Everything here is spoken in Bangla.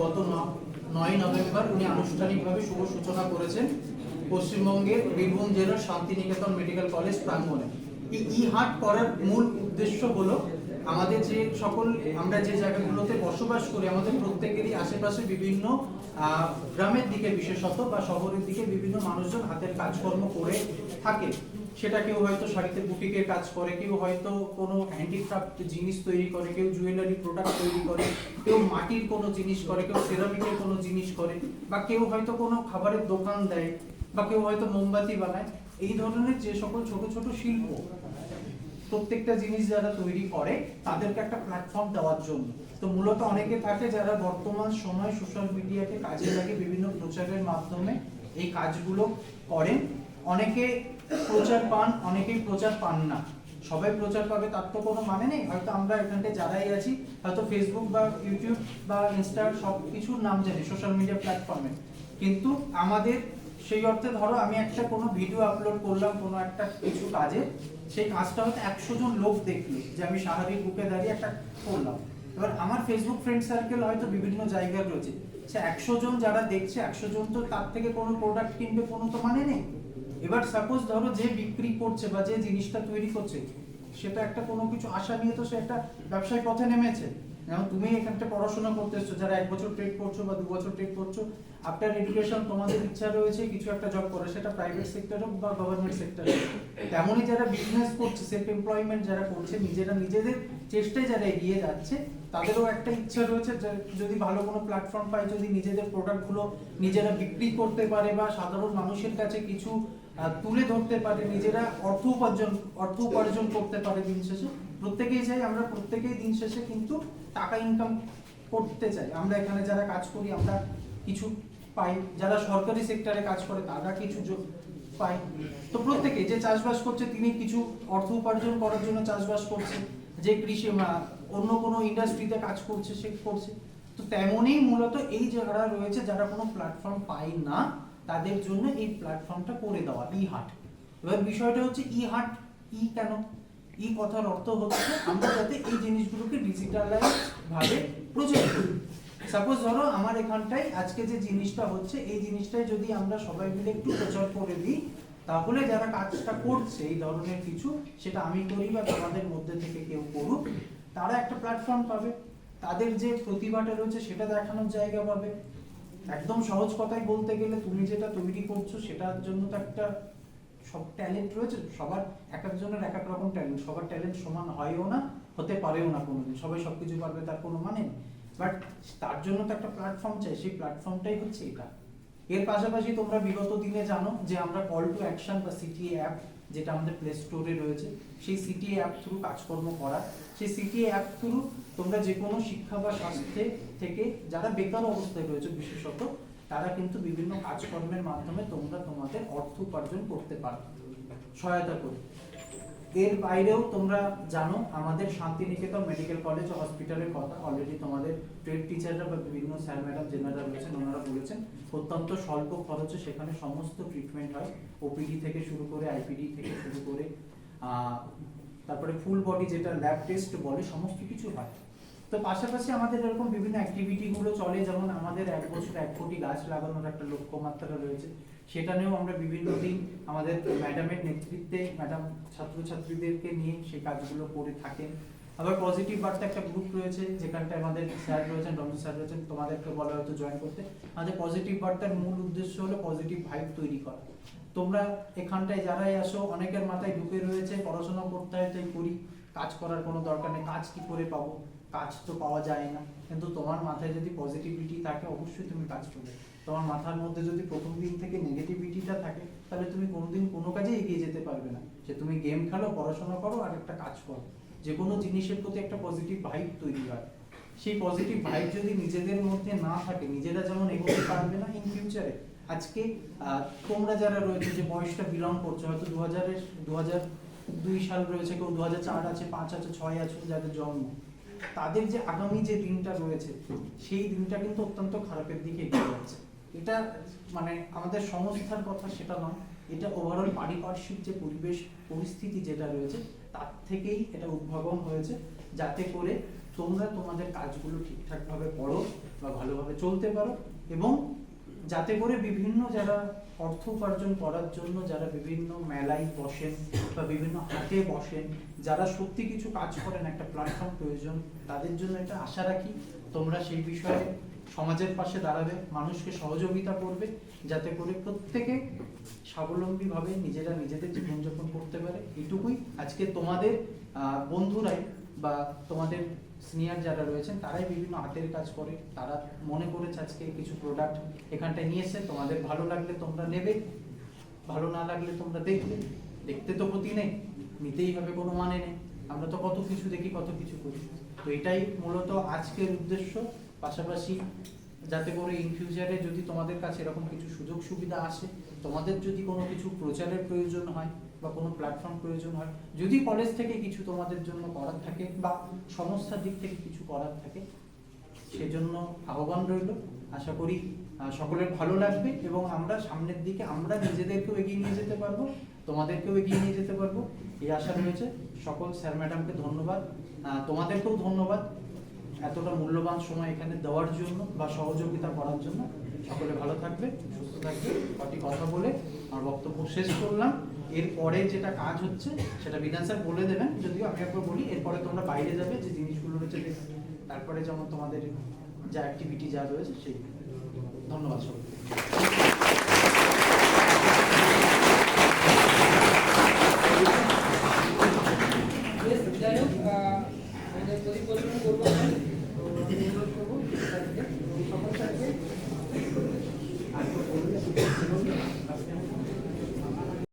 গত নয় নভেম্বর উনি আনুষ্ঠানিকভাবে শুভ সূচনা করেছেন পশ্চিমবঙ্গের বীরভূম জেলার শান্তিনিকেতন মেডিকেল কলেজ প্রাঙ্গণে। এই ই হাট করার মূল উদ্দেশ্য হলো আমাদের যে সকল, আমরা যে জায়গাগুলোতে বসবাস করি, আমাদের প্রত্যেকেরই আশেপাশে বিভিন্ন গ্রামের দিকে বিশেষত বা শহরের দিকে বিভিন্ন মানুষজন হাতের কাজকর্ম করে থাকে। সেটা কেউ হয়তো শাড়িতে বুটিকের কাজ করে, কেউ হয়তো কোনো হ্যান্ডিক্রাফট জিনিস তৈরি করে, কেউ জুয়েলারি প্রোডাক্ট তৈরি করে, কেউ মাটির কোনো জিনিস করে, কেউ সেরামিকের কোনো জিনিস করে, বা কেউ হয়তো কোনো খাবারের দোকান দেয়, বা কেউ হয়তো মোমবাতি বানায়, এই ধরনের যে সকল ছোট ছোট শিল্প, প্রত্যেকটা জিনিস যারা তৈরি করে, তাদেরকে একটা প্ল্যাটফর্ম দেওয়ার জন্য। তো মূলত অনেকে থাকে যারা বর্তমান সময় সোশ্যাল মিডিয়াকে কাজে লাগে, বিভিন্ন প্রচারের মাধ্যমে এই কাজগুলো করেন। অনেকে প্রচার পান, অনেকেই প্রচার পান না। সবাই প্রচার পাবে, তার তো কোনো মানে নেই। হয়তো আমরা এখানটায় যারাই আছি, হয়তো ফেসবুক বা ইউটিউব বা ইনস্টা সব কিছুর নাম জানি সোশ্যাল মিডিয়া প্ল্যাটফর্মে কিন্তু আমাদের সেই অর্থে ধরো, আমি একটা কোনো ভিডিও আপলোড করলাম কোনো একটা কিছু কাজে, সেই কাজটা হয়তো একশো জন লোক দেখল, যে আমি সাহারির বুকে দাঁড়িয়ে একটা করলাম। এবার আমার ফেসবুক ফ্রেন্ড সার্কেল হয়তো বিভিন্ন জায়গায় রয়েছে। সে একশো জন যারা দেখছে, একশো জন তো তার থেকে কোনো প্রোডাক্ট কিনবে, কোনো তো মানে নেই। এবার সাপোজ ধরো যে বিক্রি করছে বা যে জিনিসটা তৈরি করছে সেটা একটা কোনো কিছু আশা নিয়ে তো সে একটা ব্যবসায় পথে নেমেছে। যেমন তুমি এখানটা পড়াশোনা করতে এসছো, যারা এক বছর ট্রেড করছ বা দু বছর ট্রেড করছ আফটার এডুকেশন তোমাদের ইচ্ছা রয়েছে কিছু একটা জব করে সেটা প্রাইভেট সেক্টর হোক বা গভর্নমেন্ট সেক্টর তেমনই যারা বিজনেস করছে সেলফ এমপ্লয়মেন্ট যারা করছে, নিজেরা নিজেদের চেষ্টায় যারা এগিয়ে যাচ্ছে, তাদেরও একটা ইচ্ছা রয়েছে যদি ভালো কোনো প্ল্যাটফর্ম পায়, যদি নিজেদের প্রোডাক্টগুলো নিজেরা বিক্রি করতে পারে বা সাধারণ মানুষের কাছে কিছু তুলে ধরতে পারে, নিজেরা অর্থ উপার্জন অর্থ উপার্জন করতে পারে দিন শেষে। প্রত্যেকেই চাই আমরা প্রত্যেকেই দিন শেষে কিন্তু টাকা ইনকাম করতে চাই। আমরা এখানে যারা কাজ করি, আমরা কিছু পাই। যারা সরকারি সেক্টরে কাজ করে, তারা কিছু পাই। তো প্রত্যেকে যে চাষবাস করছে, তিনি কিছু অর্থ উপার্জন করার জন্য চাষবাস করছে। যে কৃষি অন্য কোনো ইন্ডাস্ট্রিতে কাজ করছে, সে করছে। তো তেমনই মূলত এই যারা রয়েছে, যারা কোনো প্ল্যাটফর্ম পায় না তাদের জন্য এই প্ল্যাটফর্মটা করে দেওয়া ই হাট এবার বিষয়টা হচ্ছে ই হাট ই কেন? ই কথার অর্থ হচ্ছে আমরা যাতে এই জিনিসগুলোকে ডিজিটালাইজ ভাবে প্রচার করি। সাপোজ ধরো আমার এখানটায় আজকে যে জিনিসটা হচ্ছে, এই জিনিসটাই যদি আমরা সবাই মিলে একটু প্রচার করে দিই, তাহলে যারা কাজটা করছে, এই ধরনের কিছু, সেটা আমি করি বা তোমাদের মধ্যে থেকে কেউ করুক, তারা একটা প্ল্যাটফর্ম পাবে। তাদের যে প্রতিভাটা রয়েছে, সেটা দেখানোর জায়গা পাবে। একদম সহজ কথায় বলতে গেলে তুমি যেটা তৈরি করছ সেটার জন্য তো একটা সব ট্যালেন্ট রয়েছে, সবার এক একজনের এক এক রকম ট্যালেন্ট সবার ট্যালেন্ট সমান হয়ও না, হতে পারেও না কোনোদিন, সবাই সব কিছু পারবে তার কোনো মানে বাট তার জন্য তো একটা প্ল্যাটফর্ম চাই, সেই প্ল্যাটফর্মটাই হচ্ছে এটা। এর পাশাপাশি তোমরা বিগত দিনে জানো যে আমরা কল টু অ্যাকশন বা সিটি অ্যাপ যেটা আমাদের প্লে স্টোরে রয়েছে, সেই সিটি অ্যাপ থ্রু কাজকর্ম করা। সেই সিটি অ্যাপ থ্রু তোমরা যে কোনো শিক্ষা বা স্বাস্থ্যে থেকে যারা বেকার অবস্থায় রয়েছে বিশেষত, তারা কিন্তু বিভিন্ন কাজকর্মের মাধ্যমে তোমরা তোমাদের অর্থ উপার্জন করতে পারো, সহায়তা করে এর বাইরেও তোমরা জানো, আমাদের শান্তিনিকেতন মেডিকেল কলেজ হসপিটালের কথা অলরেডি তোমাদের ট্রেড টিচাররা বা বিভিন্ন স্যার ম্যাডাম যেনারা রয়েছেন, ওনারা বলেছেন, অত্যন্ত স্বল্প খরচে সেখানে সমস্ত ট্রিটমেন্ট হয়। ওপিডি থেকে শুরু করে আইপিডি থেকে শুরু করে তারপরে ফুল বডি যেটা ল্যাব টেস্ট বলে, সমস্ত কিছু হয়। তো পাশাপাশি আমাদের এরকম বিভিন্ন অ্যাক্টিভিটিগুলো চলে, যেমন আমাদের এক বছর এক কোটি গাছ লাগানোর একটা লক্ষ্যমাত্রা রয়েছে। সেটা নিয়েও আমরা বিভিন্ন দিন আমাদের ম্যাডামের নেতৃত্বে ম্যাডাম ছাত্রছাত্রীদেরকে নিয়ে সেই কাজগুলো করে থাকেন। আবার পজিটিভ বার্তা একটা গ্রুপ রয়েছে, যেখানটায় আমাদের স্যার রয়েছেন, রমেশ স্যার রয়েছেন, তোমাদেরকে বলা হয়তো জয়েন করতে। আমাদের পজিটিভ বার্তার মূল উদ্দেশ্য হলো পজিটিভ ভাইব তৈরি করা। তোমরা এখানটায় যারাই আসো, অনেকের মাথায় ঢুকে রয়েছে, পড়াশোনা করতে হয়, তাই করি। কাজ করার কোনো দরকার নেই, কাজ কি করে পাবো? কাজ তো পাওয়া যায় না। কিন্তু তোমার মাথায় যদি পজিটিভিটি থাকে, অবশ্যই তুমি কাজ করবে। তোমার মাথার মধ্যে যদি প্রথম দিন থেকে নেগেটিভিটিটা থাকে, তাহলে তুমি কোনোদিন কোনো কাজে এগিয়ে যেতে পারবে না। যে তুমি গেম খেলো, পড়াশোনা করো আর একটা কাজ করো। যে কোনো জিনিসের প্রতি একটা পজিটিভ ভাইব তৈরি হয়। সেই পজিটিভ ভাইব যদি নিজেদের মধ্যে না থাকে, নিজেরা যেমন এগোতে পারবে না ইন ফিউচারে আজকে তোমরা যারা রয়েছে, যে বয়সটা বিলং করছ, হয়তো দু হাজারের দু হাজার দুই সাল রয়েছে, কেউ দু হাজার চার আছে, পাঁচ আছে, ছয় আছে যাদের জন্ম, তাদের যে আগামী যে দিনটা রয়েছে, সেই দিনটা কিন্তু অত্যন্ত খারাপের দিকে এগিয়ে যাচ্ছে। এটা মানে আমাদের সংস্থার কথা সেটা নয়, এটা ওভারঅল পারিপার্শ্বিক যে পরিবেশ, পরিস্থিতি যেটা রয়েছে, তার থেকেই এটা উদ্ভাবন হয়েছে, যাতে করে তোমরা তোমাদের কাজগুলো ঠিকঠাকভাবে করো বা ভালোভাবে চলতে পারো এবং যাতে করে বিভিন্ন যারা অর্থ উপার্জন করার জন্য যারা বিভিন্ন মেলায় বসেন বা বিভিন্ন হাটে বসেন, যারা সত্যি কিছু কাজ করেন, একটা প্ল্যাটফর্ম প্রয়োজন, তাদের জন্য এটা আশা রাখি তোমরা সেই বিষয়ে সমাজের পাশে দাঁড়াবে, মানুষকে সহযোগিতা করবে, যাতে করে প্রত্যেকে স্বাবলম্বীভাবে নিজেরা নিজেদের জীবনযাপন করতে পারে। এটুকুই আজকে তোমাদের বন্ধুরাই বা তোমাদের সিনিয়র যারা রয়েছেন, তারাই বিভিন্ন হাতের কাজ করে। তারা মনে করেছে আজকে কিছু প্রোডাক্ট এখানটায় নিয়ে নিয়েছে তোমাদের ভালো লাগলে তোমরা নেবে, ভালো না লাগলে তোমরা দেখবে। দেখতে তো ক্ষতি নেই, নিতেই হবে, কোনো মানে নেই। আমরা তো কত কিছু দেখি, কত কিছু করি। তো এটাই মূলত আজকের উদ্দেশ্য। পাশাপাশি যাতে করে ইন ফিউচারে যদি তোমাদের কাছে এরকম কিছু সুযোগ সুবিধা আসে, তোমাদের যদি কোনো কিছু প্রচারের প্রয়োজন হয় বা কোনো প্ল্যাটফর্ম প্রয়োজন হয়, যদি কলেজ থেকে কিছু তোমাদের জন্য করার থাকে বা সংস্থার দিক থেকে কিছু করার থাকে, সেজন্য আহ্বান রইল। আশা করি সকলের ভালো লাগবে এবং আমরা সামনের দিকে আমরা নিজেদেরকেও এগিয়ে নিয়ে যেতে পারব, তোমাদেরকেও এগিয়ে নিয়ে যেতে পারব। এই আশা রয়েছে। সকল স্যার ম্যাডামকে ধন্যবাদ। তোমাদেরকেও ধন্যবাদ। এতটা মূল্যবান সময় এখানে দেওয়ার জন্য বা সহযোগিতা করার জন্য, সকলে ভালো থাকবে, সুস্থ থাকবে। কটি কথা বলে আমার বক্তব্য শেষ করলাম। এরপরে যেটা কাজ হচ্ছে, সেটা বিধান স্যার বলে দেবেন। যদিও আমি একবার বলি, এরপরে তোমরা বাইরে যাবে, যে জিনিসগুলো রয়েছে। তারপরে যেমন তোমাদের যা অ্যাক্টিভিটি যা রয়েছে, সেই ধন্যবাদ সবাইকে।